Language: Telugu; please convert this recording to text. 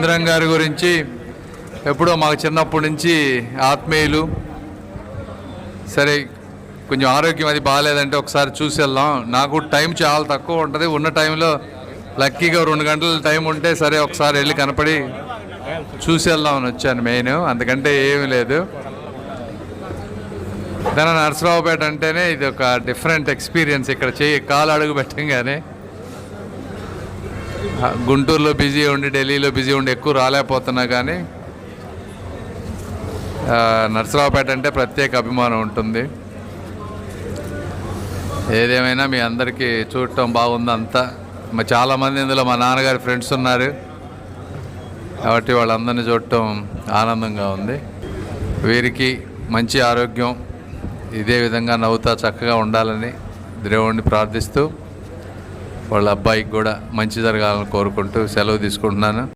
చంద్రం గారి గురించి ఎప్పుడో మాకు చిన్నప్పటి నుంచి ఆత్మీయులు. సరే కొంచెం ఆరోగ్యం అది బాగాలేదంటే ఒకసారి చూసి వెళ్దాం. నాకు టైం చాలా తక్కువ ఉంటుంది. ఉన్న టైంలో లక్కీగా రెండు గంటల టైం ఉంటే సరే ఒకసారి వెళ్ళి కనపడి చూసి వెళ్దామని వచ్చాను మెయిన్. అందుకంటే ఏమీ లేదు. దాని నరసరావుపేట అంటేనే ఇది ఒక డిఫరెంట్ ఎక్స్పీరియన్స్. ఇక్కడ చేయి కాలు అడుగు పెట్టంగానే గుంటూరులో బిజీ ఉండి ఢిల్లీలో బిజీ ఉండి ఎక్కువ రాలేకపోతున్నా కానీ నర్సరావుపేట అంటే ప్రత్యేక అభిమానం ఉంటుంది. ఏదేమైనా మీ అందరికీ చూడటం బాగుంది అంతా. మా చాలామంది ఇందులో మా నాన్నగారి ఫ్రెండ్స్ ఉన్నారు. కాబట్టి వాళ్ళందరినీ చూడటం ఆనందంగా ఉంది. వీరికి మంచి ఆరోగ్యం ఇదే విధంగా నవ్వుతా చక్కగా ఉండాలని దేవుణ్ణి ప్రార్థిస్తూ వాళ్ళ అబ్బాయికి కూడా మంచి జరగాలని కోరుకుంటూ సెలవు తీసుకుంటున్నాను.